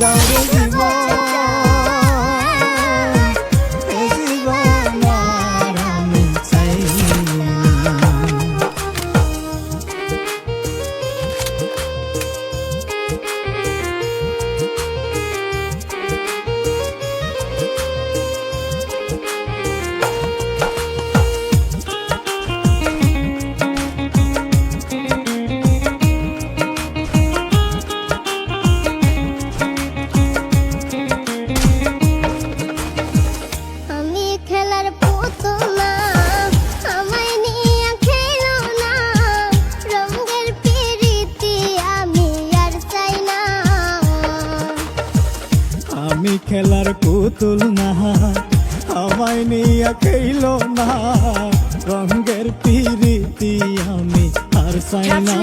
Don't খেলার পুতুল না আমায় নিয়ে খেইল না। রঙের পিরিতি আমি আর সাইনা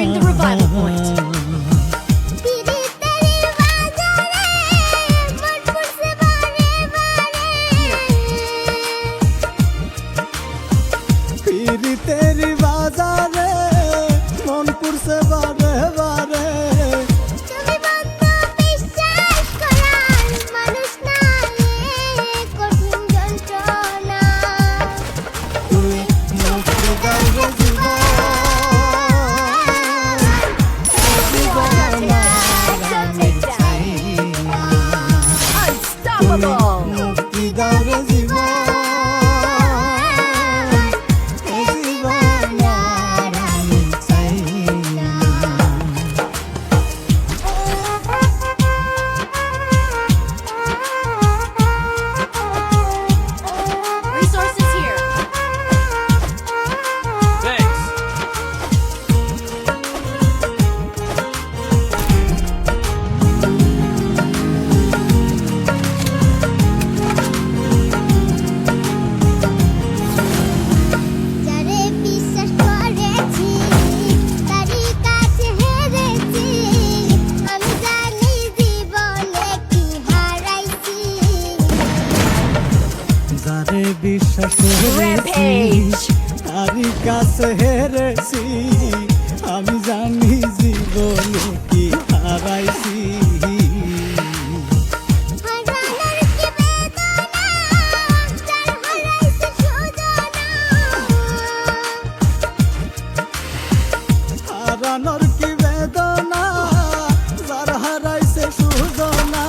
তারে বিশ্বাস করেছি কাছে হেরেছি। আমি জানি জীবন কি হারাইছি। হারানোর কি বেদনা যার হারাইছে সুজনা।